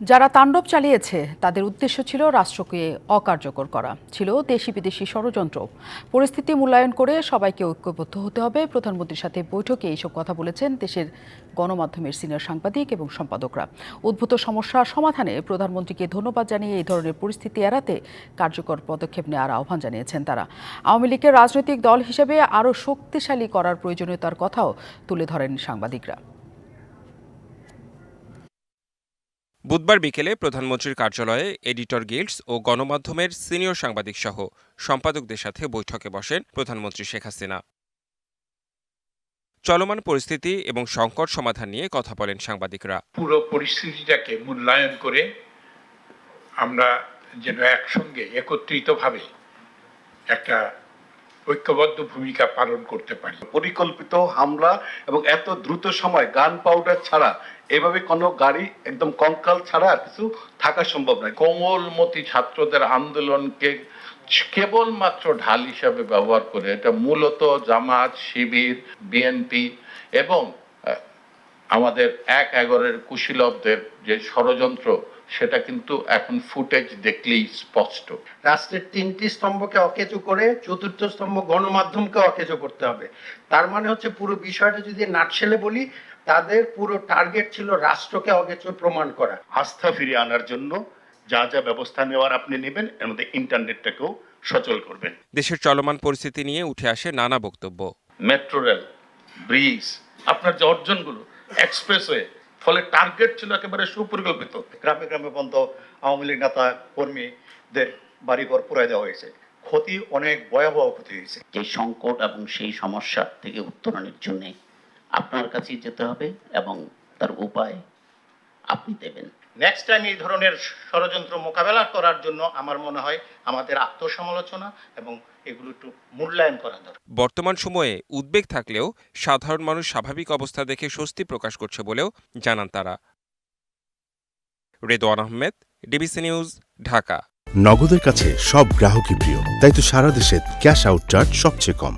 যারা তাণ্ডব চালিয়েছে, তাদের উদ্দেশ্য ছিল রাষ্ট্রকে অকার্যকর করা। ছিল দেশি বিদেশি ষড়যন্ত্র। পরিস্থিতি মূল্যায়ন করে সবাইকে ঐক্যবদ্ধ হতে হবে। প্রধানমন্ত্রীর সাথে বৈঠকে এইসব কথা বলেছেন দেশের গণমাধ্যমের সিনিয়র সাংবাদিক এবং সম্পাদকরা। উদ্ভূত সমস্যা সমাধানে প্রধানমন্ত্রীকে ধন্যবাদ জানিয়ে এই ধরনের পরিস্থিতি এড়াতে কার্যকর পদক্ষেপ নেওয়ার আহ্বান জানিয়েছেন তারা। আওয়ামী লীগের রাজনৈতিক দল হিসেবে আরও শক্তিশালী করার প্রয়োজনীয়তার কথাও তুলে ধরেন সাংবাদিকরা। বুধবার বিকেলে প্রধানমন্ত্রীর কার্যালয়ে এডিটর গিল্ডস ও গণমাধ্যমের সিনিয়র সাংবাদিক সহ সম্পাদকদের সাথে বৈঠকে বসেন প্রধানমন্ত্রী শেখ হাসিনা। চলমান পরিস্থিতি এবং সংকট সমাধান নিয়ে কথা বলেন সাংবাদিকরা। পুরো পরিস্থিতিটাকে মূল্যায়ন করে আমরা যেন একসঙ্গে, একত্রিতভাবে একটা ঐক্যবদ্ধ ভূমিকা পালন করতে পারি। পরিকল্পিত হামলা এবং এত দ্রুত সময় গান পাউডার ছাড়া, এভাবে কোনো গাড়ি একদম কঙ্কাল ছাড়া কিছু থাকা সম্ভব নয়। কোমলমতি ছাত্রদের আন্দোলনকে কেবলমাত্র ঢাল হিসাবে ব্যবহার করে এটা মূলত জামাত, শিবির, বিএনপি এবং আমাদের এক এগারের কুশীলবদের যে ষড়যন্ত্র সেটা কিন্তু এখন ফুটেজ দেখলেই স্পষ্ট। রাষ্ট্রের তিনটি স্তম্ভকে অকেজো করে চতুর্থ স্তম্ভ গণমাধ্যমকে অকেজো করতে হবে। তার মানে হচ্ছে পুরো বিষয়টা যদি নাটশেলে বলি তাদের পুরো টার্গেট ছিল রাষ্ট্রকে অকেজো প্রমাণ করা। আস্থা ফিরিয়ে আনার জন্য যা যা ব্যবস্থা নেওয়ার আপনি নেবেন এর মধ্যে ইন্টারনেটটাকেও সচল করবেন। দেশের চলমান পরিস্থিতি নিয়ে উঠে আসে নানা বক্তব্য। মেট্রো রেল ব্রিজ আপনার যে অর্জনগুলো এক্সপ্রেসওয়ে ফলে টার্গেট ছিল একেবারে সুপরিকল্পিত। গ্রামে গ্রামে বন্ধ, আওয়ামী লীগ নেতা, কর্মীদের বাড়িঘর পুরাই দেওয়া হয়েছে। ক্ষতি অনেক ভয়াবহ ক্ষতি হয়েছে। যে সংকট এবং সেই সমস্যা থেকে উত্তরণের জন্য আপনার কাছেই যেতে হবে এবং তার উপায় আপনি দেবেন। নেক্সট টাইম এই ধরনের ষড়যন্ত্র মোকাবেলা করার জন্য আমার মনে হয় আমাদের আত্মসমালোচনা এবং এগুলো একটু মূল্যায়ন করা দরকার। বর্তমান সময়ে উদ্বেগ থাকলেও সাধারণ মানুষ স্বাভাবিক অবস্থা দেখে স্বস্তি প্রকাশ করছে বলেও জানান তারা। Redwan Ahmed DBC news Dhaka. নগদের কাছে সব গ্রাহকই প্রিয় তাই তো সারা দেশে ক্যাশ আউট চার্জ সবচেয়ে কম।